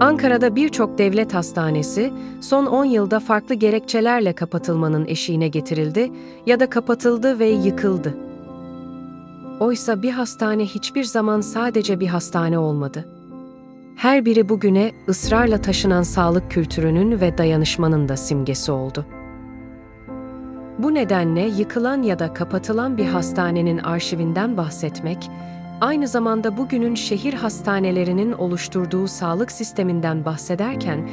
Ankara'da birçok devlet hastanesi son 10 yılda farklı gerekçelerle kapatılmanın eşiğine getirildi ya da kapatıldı ve yıkıldı. Oysa bir hastane hiçbir zaman sadece bir hastane olmadı. Her biri bugüne ısrarla taşınan sağlık kültürünün ve dayanışmanın da simgesi oldu. Bu nedenle yıkılan ya da kapatılan bir hastanenin arşivinden bahsetmek, aynı zamanda bugünün şehir hastanelerinin oluşturduğu sağlık sisteminden bahsederken,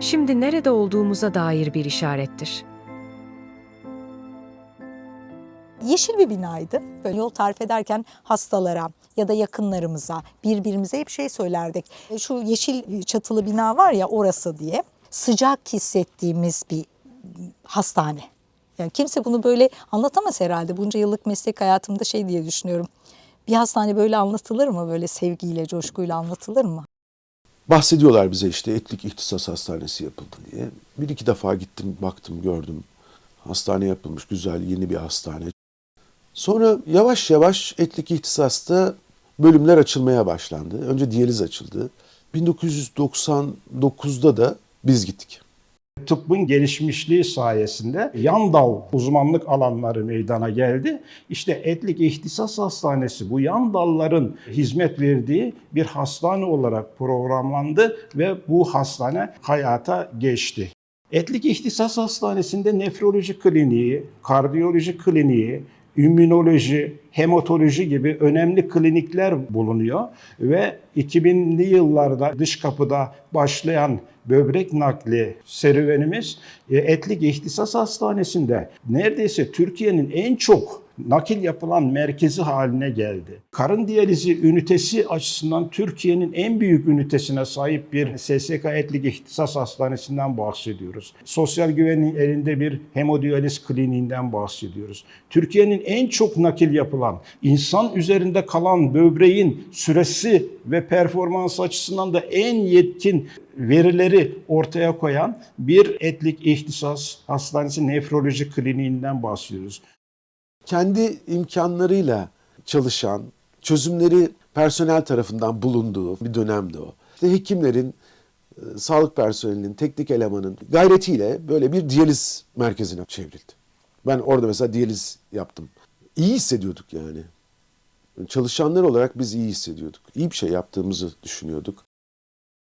şimdi nerede olduğumuza dair bir işarettir. Yeşil bir binaydı. Böyle yol tarif ederken hastalara ya da yakınlarımıza, birbirimize hep şey söylerdik. E, Şu yeşil çatılı bina var ya orası diye. Sıcak hissettiğimiz bir hastane. Yani kimse bunu böyle anlatamaz herhalde. Bunca yıllık meslek hayatımda şey diye düşünüyorum. Bir hastane böyle anlatılır mı? Böyle sevgiyle, coşkuyla anlatılır mı? Bahsediyorlar bize işte etlik ihtisas hastanesi yapıldı diye. Bir iki defa gittim, baktım, gördüm. Hastane yapılmış, güzel, yeni bir hastane. Sonra yavaş yavaş etlik ihtisasta bölümler açılmaya başlandı. Önce diyaliz açıldı. 1999'da da biz gittik. Tıbbın gelişmişliği sayesinde yan dal uzmanlık alanları meydana geldi. İşte Etlik İhtisas Hastanesi bu yan dalların hizmet verdiği bir hastane olarak programlandı ve bu hastane hayata geçti. Etlik İhtisas Hastanesi'nde nefroloji kliniği, kardiyoloji kliniği, immünoloji, hematoloji gibi önemli klinikler bulunuyor ve 2000'li yıllarda dış kapıda başlayan böbrek nakli serüvenimiz e, Etlik İhtisas Hastanesi'nde neredeyse Türkiye'nin en çok nakil yapılan merkezi haline geldi. Karın diyalizi ünitesi açısından Türkiye'nin en büyük ünitesine sahip bir SSK Etlik İhtisas Hastanesi'nden bahsediyoruz. Sosyal güvenliğin elinde bir hemodiyaliz kliniğinden bahsediyoruz. Türkiye'nin en çok nakil yapılan, insan üzerinde kalan böbreğin süresi ve performans açısından da en yetkin verileri ortaya koyan bir etlik ihtisas hastanesi nefroloji kliniğinden bahsediyoruz kendi imkanlarıyla çalışan, çözümleri personel tarafından bulunduğu bir dönemdi o. İşte hekimlerin, e, sağlık personelinin, teknik elemanın gayretiyle böyle bir diyaliz merkezine çevrildi. Ben orada mesela diyaliz yaptım. İyi hissediyorduk yani. Çalışanlar olarak biz iyi hissediyorduk. İyi bir şey yaptığımızı düşünüyorduk.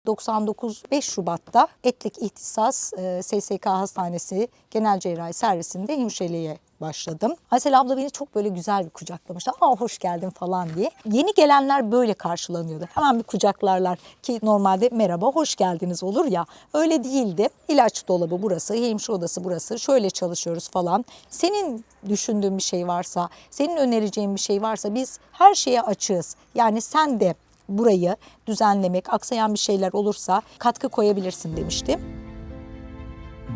99 5 Şubat'ta Etlik İhtisas e, SSK Hastanesi Genel Cerrahi Servisinde hemşireliğe başladım. Aysel abla beni çok böyle güzel bir kucaklamıştı. Aa hoş geldin falan diye. Yeni gelenler böyle karşılanıyordu. Hemen bir kucaklarlar ki normalde merhaba hoş geldiniz olur ya. Öyle değildi. İlaç dolabı burası, hemşire odası burası. Şöyle çalışıyoruz falan. Senin düşündüğün bir şey varsa, senin önereceğin bir şey varsa biz her şeye açığız. Yani sen de burayı düzenlemek, aksayan bir şeyler olursa katkı koyabilirsin demişti.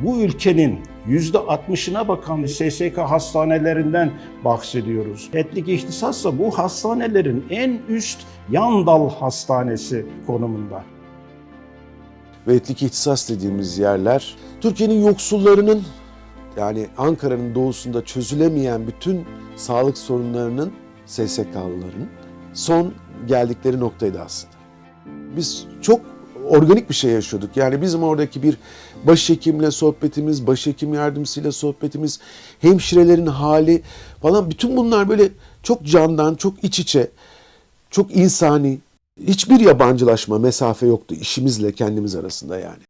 Bu ülkenin %60'ına bakan SSK hastanelerinden bahsediyoruz. Etlik ihtisassa bu hastanelerin en üst yan dal hastanesi konumunda. Ve etlik ihtisas dediğimiz yerler Türkiye'nin yoksullarının yani Ankara'nın doğusunda çözülemeyen bütün sağlık sorunlarının SSK'lıların son geldikleri noktaydı aslında. Biz çok organik bir şey yaşıyorduk. Yani bizim oradaki bir başhekimle sohbetimiz, başhekim yardımcısıyla sohbetimiz, hemşirelerin hali falan bütün bunlar böyle çok candan, çok iç içe, çok insani. Hiçbir yabancılaşma, mesafe yoktu işimizle kendimiz arasında yani.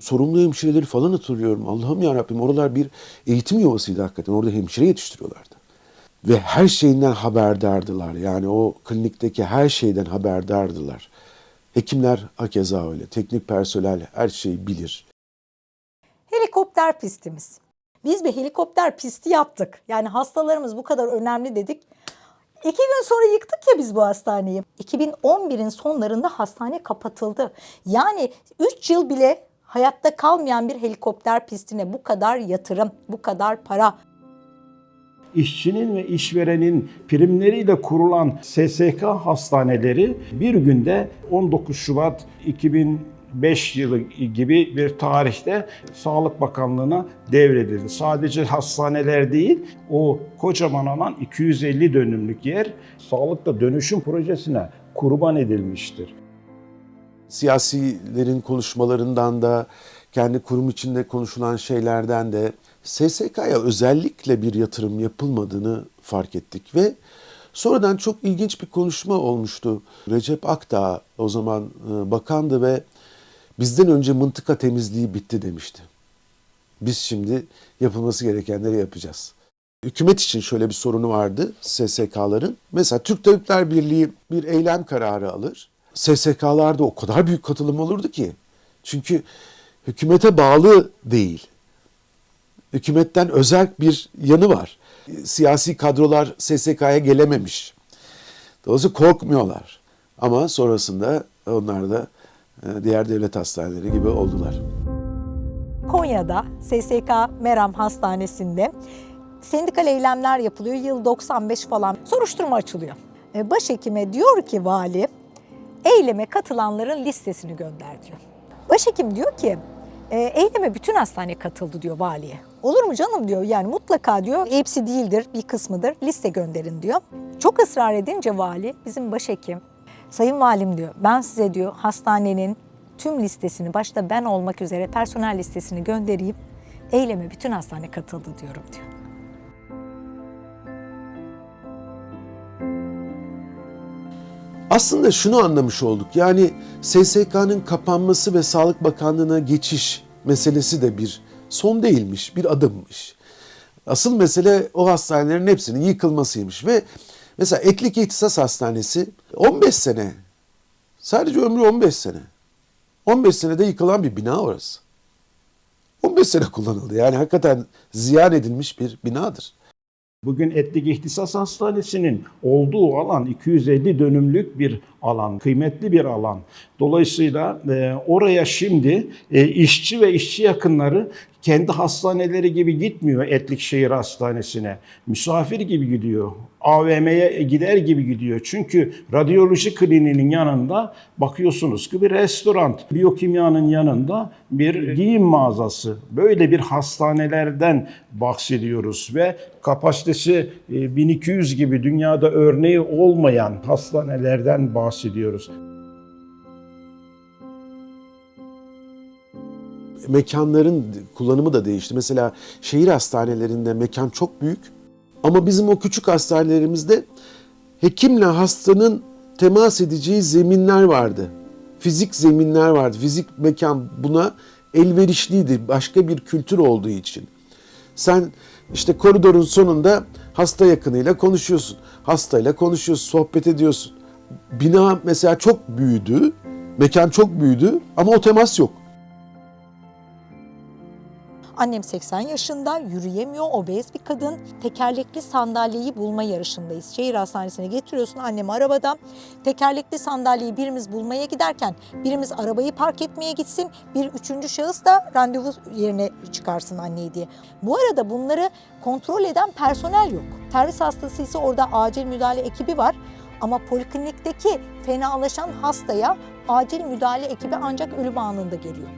Sorumlu hemşireleri falan hatırlıyorum. Allah'ım ya Rabbim oralar bir eğitim yuvasıydı hakikaten. Orada hemşire yetiştiriyorlardı ve her şeyinden haberdardılar. Yani o klinikteki her şeyden haberdardılar. Hekimler hakeza öyle. Teknik personel her şeyi bilir. Helikopter pistimiz. Biz bir helikopter pisti yaptık. Yani hastalarımız bu kadar önemli dedik. İki gün sonra yıktık ya biz bu hastaneyi. 2011'in sonlarında hastane kapatıldı. Yani 3 yıl bile hayatta kalmayan bir helikopter pistine bu kadar yatırım, bu kadar para, işçinin ve işverenin primleriyle kurulan SSK hastaneleri bir günde 19 Şubat 2005 yılı gibi bir tarihte Sağlık Bakanlığı'na devredildi. Sadece hastaneler değil, o kocaman alan 250 dönümlük yer sağlıkta dönüşüm projesine kurban edilmiştir. Siyasilerin konuşmalarından da, kendi kurum içinde konuşulan şeylerden de SSK'ya özellikle bir yatırım yapılmadığını fark ettik ve sonradan çok ilginç bir konuşma olmuştu. Recep Akdağ o zaman e, bakandı ve bizden önce mıntıka temizliği bitti demişti. Biz şimdi yapılması gerekenleri yapacağız. Hükümet için şöyle bir sorunu vardı SSK'ların. Mesela Türk Tabipler Birliği bir eylem kararı alır. SSK'larda o kadar büyük katılım olurdu ki. Çünkü hükümete bağlı değil. Hükümetten özel bir yanı var. Siyasi kadrolar SSK'ya gelememiş. Dolayısıyla korkmuyorlar. Ama sonrasında onlar da e, diğer devlet hastaneleri gibi oldular. Konya'da SSK Meram Hastanesi'nde sendikal eylemler yapılıyor. Yıl 95 falan soruşturma açılıyor. E, Başhekime diyor ki vali eyleme katılanların listesini gönder diyor. Başhekim diyor ki e, eyleme bütün hastane katıldı diyor valiye. Olur mu canım diyor yani mutlaka diyor hepsi değildir bir kısmıdır liste gönderin diyor. Çok ısrar edince vali bizim başhekim sayın valim diyor ben size diyor hastanenin tüm listesini başta ben olmak üzere personel listesini göndereyim. Eyleme bütün hastane katıldı diyorum diyor. Aslında şunu anlamış olduk. Yani SSK'nın kapanması ve Sağlık Bakanlığı'na geçiş meselesi de bir son değilmiş, bir adımmış. Asıl mesele o hastanelerin hepsinin yıkılmasıymış ve mesela Etlik İhtisas Hastanesi 15 sene, sadece ömrü 15 sene. 15 senede yıkılan bir bina orası. 15 sene kullanıldı yani hakikaten ziyan edilmiş bir binadır. Bugün Etlik İhtisas Hastanesi'nin olduğu alan 250 dönümlük bir alan, kıymetli bir alan. Dolayısıyla e, oraya şimdi e, işçi ve işçi yakınları kendi hastaneleri gibi gitmiyor Etlik Şehir Hastanesi'ne. Misafir gibi gidiyor. AVM'ye gider gibi gidiyor. Çünkü radyoloji kliniğinin yanında bakıyorsunuz ki bir restoran, biyokimyanın yanında bir giyim mağazası. Böyle bir hastanelerden bahsediyoruz ve kapasitesi e, 1200 gibi dünyada örneği olmayan hastanelerden bahsediyoruz. Mekanların kullanımı da değişti. Mesela şehir hastanelerinde mekan çok büyük ama bizim o küçük hastanelerimizde hekimle hastanın temas edeceği zeminler vardı. Fizik zeminler vardı. Fizik mekan buna elverişliydi başka bir kültür olduğu için. Sen işte koridorun sonunda hasta yakınıyla konuşuyorsun. Hastayla konuşuyorsun, sohbet ediyorsun. Bina mesela çok büyüdü, mekan çok büyüdü ama o temas yok. Annem 80 yaşında, yürüyemiyor, obez bir kadın. Tekerlekli sandalyeyi bulma yarışındayız. Şehir hastanesine getiriyorsun annemi arabada. Tekerlekli sandalyeyi birimiz bulmaya giderken birimiz arabayı park etmeye gitsin. Bir üçüncü şahıs da randevu yerine çıkarsın anneyi diye. Bu arada bunları kontrol eden personel yok. Servis hastası ise orada acil müdahale ekibi var. Ama poliklinikteki fenalaşan hastaya acil müdahale ekibi ancak ölüm anında geliyor.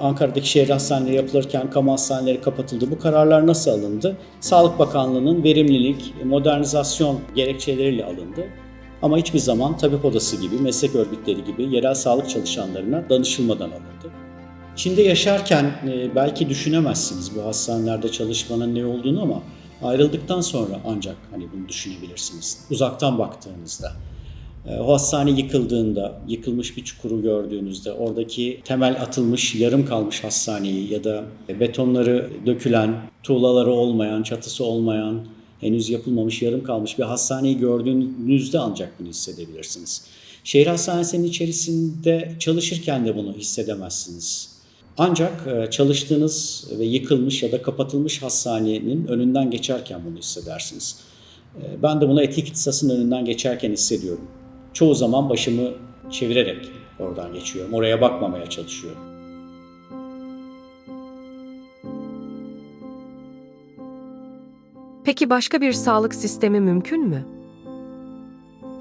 Ankara'daki şehir hastaneleri yapılırken kamu hastaneleri kapatıldı. Bu kararlar nasıl alındı? Sağlık Bakanlığı'nın verimlilik, modernizasyon gerekçeleriyle alındı. Ama hiçbir zaman tabip odası gibi, meslek örgütleri gibi yerel sağlık çalışanlarına danışılmadan alındı. Çin'de yaşarken e, belki düşünemezsiniz bu hastanelerde çalışmanın ne olduğunu ama ayrıldıktan sonra ancak hani bunu düşünebilirsiniz. Uzaktan baktığınızda. E, O hastane yıkıldığında, yıkılmış bir çukuru gördüğünüzde, oradaki temel atılmış, yarım kalmış hastaneyi ya da betonları dökülen, tuğlaları olmayan, çatısı olmayan, henüz yapılmamış, yarım kalmış bir hastaneyi gördüğünüzde ancak bunu hissedebilirsiniz. Şehir hastanesinin içerisinde çalışırken de bunu hissedemezsiniz. Ancak e, çalıştığınız ve yıkılmış ya da kapatılmış hastanenin önünden geçerken bunu hissedersiniz. E, Ben de bunu etlik ihtisasın önünden geçerken hissediyorum. Çoğu zaman başımı çevirerek oradan geçiyorum. Oraya bakmamaya çalışıyorum. Peki başka bir sağlık sistemi mümkün mü?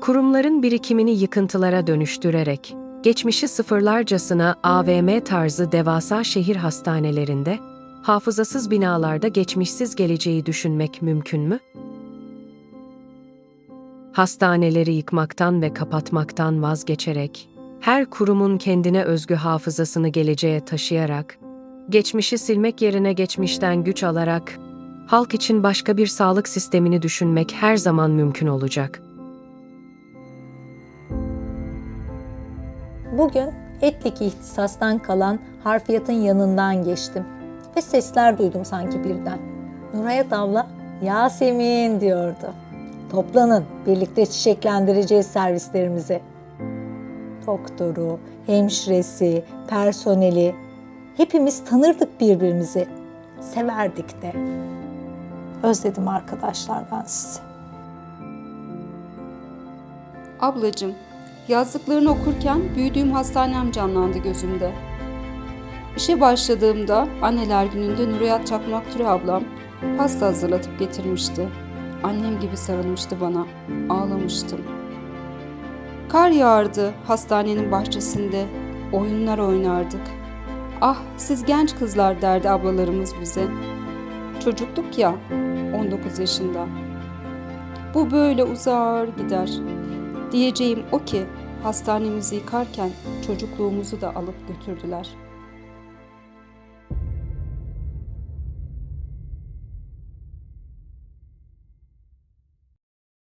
Kurumların birikimini yıkıntılara dönüştürerek, geçmişi sıfırlarcasına AVM tarzı devasa şehir hastanelerinde, hafızasız binalarda geçmişsiz geleceği düşünmek mümkün mü? Hastaneleri yıkmaktan ve kapatmaktan vazgeçerek, her kurumun kendine özgü hafızasını geleceğe taşıyarak, geçmişi silmek yerine geçmişten güç alarak, halk için başka bir sağlık sistemini düşünmek her zaman mümkün olacak. Bugün Etlik ihtisastan kalan harfiyatın yanından geçtim. Ve sesler duydum sanki birden. Nurayet abla, Yasemin diyordu. Toplanın, birlikte çiçeklendireceğiz servislerimizi. Doktoru, hemşiresi, personeli, hepimiz tanırdık birbirimizi. Severdik de. Özledim arkadaşlar ben sizi. Ablacım, yazdıklarını okurken büyüdüğüm hastanem canlandı gözümde. İşe başladığımda anneler gününde Nurayat Çakmak Türe ablam pasta hazırlatıp getirmişti. Annem gibi sarılmıştı bana. Ağlamıştım. Kar yağardı hastanenin bahçesinde. Oyunlar oynardık. Ah siz genç kızlar derdi ablalarımız bize. Çocuktuk ya 19 yaşında. Bu böyle uzar gider. Diyeceğim o ki hastanemizi yıkarken çocukluğumuzu da alıp götürdüler.